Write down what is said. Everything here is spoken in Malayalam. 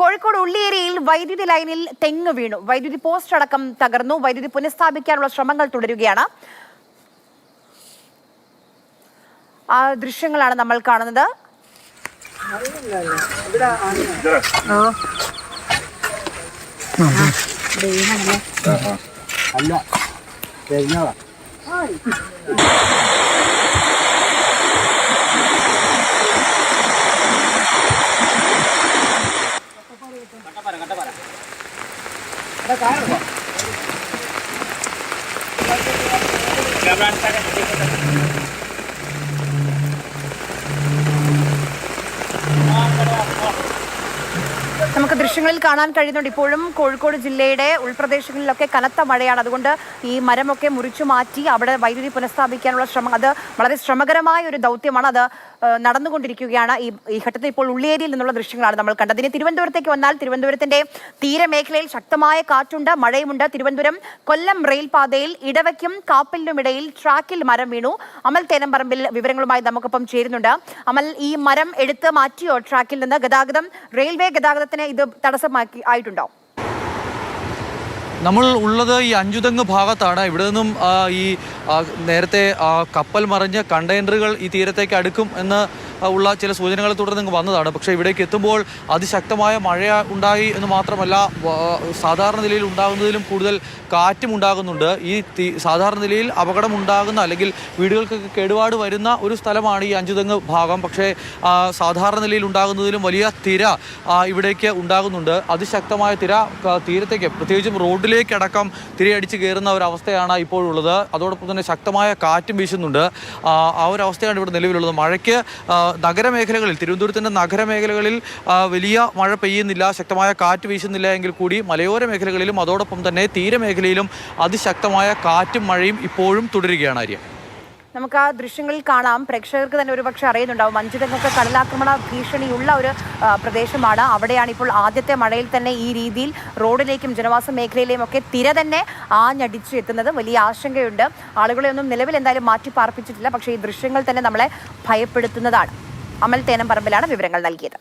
കോഴിക്കോട് ഉള്ളിയേരിയിൽ വൈദ്യുതി ലൈനിൽ തെങ്ങ് വീണു. വൈദ്യുതി പോസ്റ്റ് അടക്കം തകർന്നു. വൈദ്യുതി പുനഃസ്ഥാപിക്കാനുള്ള ശ്രമങ്ങൾ തുടരുകയാണ്. ആ ദൃശ്യങ്ങളാണ് നമ്മൾ കാണുന്നത്. അല്ല ગામડા ദൃശ്യങ്ങളിൽ കാണാൻ കഴിയുന്നുണ്ട്. ഇപ്പോഴും കോഴിക്കോട് ജില്ലയുടെ ഉൾപ്രദേശങ്ങളിലൊക്കെ കനത്ത മഴയാണ്. അതുകൊണ്ട് ഈ മരമൊക്കെ മുറിച്ചു മാറ്റി അവിടെ വൈദ്യുതി പുനഃസ്ഥാപിക്കാനുള്ള ശ്രമം അത് വളരെ ശ്രമകരമായ ഒരു ദൗത്യമാണ്. അത് നടന്നുകൊണ്ടിരിക്കുകയാണ്. ഈ ഈ ഘട്ടത്തിൽ ഇപ്പോൾ ഉള്ളിയേരിയിൽ നിന്നുള്ള ദൃശ്യങ്ങളാണ് നമ്മൾ കണ്ടത്. ഇനി തിരുവനന്തപുരത്തേക്ക് വന്നാൽ തിരുവനന്തപുരത്തിന്റെ തീരമേഖലയിൽ ശക്തമായ കാറ്റുണ്ട് മഴയുമുണ്ട്. തിരുവനന്തപുരം കൊല്ലം റെയിൽപാതയിൽ ഇടവയ്ക്കും കാപ്പലിനുമിടയിൽ ട്രാക്കിൽ മരം വീണു. അമൽ തേനമ്പറമ്പിൽ വിവരങ്ങളുമായി നമുക്കൊപ്പം ചേരുന്നുണ്ട്. അമൽ ഈ മരം എടുത്ത് മാറ്റിയോ ട്രാക്കിൽ നിന്ന്? ഗതാഗതം റെയിൽവേ ഗതാഗതത്തിന് ഇത് തടസ്സമാക്കി ആയിട്ടുണ്ടോ നമ്മൾ ഉള്ളത് ഈ അഞ്ചുതെങ്ങ് ഭാഗത്താണ്. ഇവിടെ നിന്നും ഈ നേരത്തെ കപ്പൽ മറിഞ്ഞ് കണ്ടെയ്നറുകൾ ഈ തീരത്തേക്ക് അടുക്കും എന്ന് ഉള്ള ചില സൂചനകളെ തുടർന്ന് വന്നതാണ്. പക്ഷേ ഇവിടേക്ക് എത്തുമ്പോൾ അതിശക്തമായ മഴ ഉണ്ടായി എന്ന് മാത്രമല്ല സാധാരണ നിലയിൽ ഉണ്ടാകുന്നതിലും കൂടുതൽ കാറ്റും ഉണ്ടാകുന്നുണ്ട്. ഈ സാധാരണ നിലയിൽ അപകടം ഉണ്ടാകുന്ന അല്ലെങ്കിൽ വീടുകൾക്കൊക്കെ കേടുപാട് വരുന്ന ഒരു സ്ഥലമാണ് ഈ അഞ്ചുതെങ്ങ് ഭാഗം. പക്ഷേ സാധാരണ നിലയിൽ ഉണ്ടാകുന്നതിലും വലിയ തിര ഇവിടേക്ക് ഉണ്ടാകുന്നുണ്ട്. അതിശക്തമായ തിര തീരത്തേക്ക് പ്രത്യേകിച്ചും റോഡിലേക്കടക്കം തിരയടിച്ച് കയറുന്ന ഒരവസ്ഥയാണ് ഇപ്പോഴുള്ളത്. അതോടൊപ്പം തന്നെ ശക്തമായ കാറ്റും വീശുന്നുണ്ട്. ആ ഒരു അവസ്ഥയാണ് ഇവിടെ നിലവിലുള്ളത്. മഴയ്ക്ക് നഗരമേഖലകളിൽ തിരുവനന്തപുരത്തിന്റെ നഗരമേഖലകളിൽ വലിയ മഴ പെയ്യുന്നില്ല ശക്തമായ കാറ്റ് വീശുന്നില്ല എങ്കിൽ കൂടി മലയോര മേഖലകളിലും അതോടൊപ്പം തന്നെ തീരമേഖലയിലും അതിശക്തമായ കാറ്റും മഴയും ഇപ്പോഴും തുടരുകയാണ് ആര്യ. നമുക്ക് ആ ദൃശ്യങ്ങളിൽ കാണാം. പ്രേക്ഷകർക്ക് തന്നെ ഒരുപക്ഷെ അറിയുന്നുണ്ടാവും. മഞ്ചുതെങ്ങൊക്കെ കടലാക്രമണ ഭീഷണിയുള്ള ഒരു പ്രദേശമാണ്. അവിടെയാണ് ഇപ്പോൾ ആദ്യത്തെ മഴയിൽ തന്നെ ഈ രീതിയിൽ റോഡിലേക്കും ജനവാസ മേഖലയിലേയും ഒക്കെ തിര തന്നെ ആഞ്ഞടിച്ചു എത്തുന്നത്. വലിയ ആശങ്കയുണ്ട്. ആളുകളെ ഒന്നും നിലവിൽ എന്തായാലും മാറ്റി പാർപ്പിച്ചിട്ടില്ല. പക്ഷേ ഈ ദൃശ്യങ്ങൾ തന്നെ നമ്മളെ ഭയപ്പെടുത്തുന്നതാണ്. അമൽ തേനം പറമ്പിലാണ് വിവരങ്ങൾ നൽകിയത്.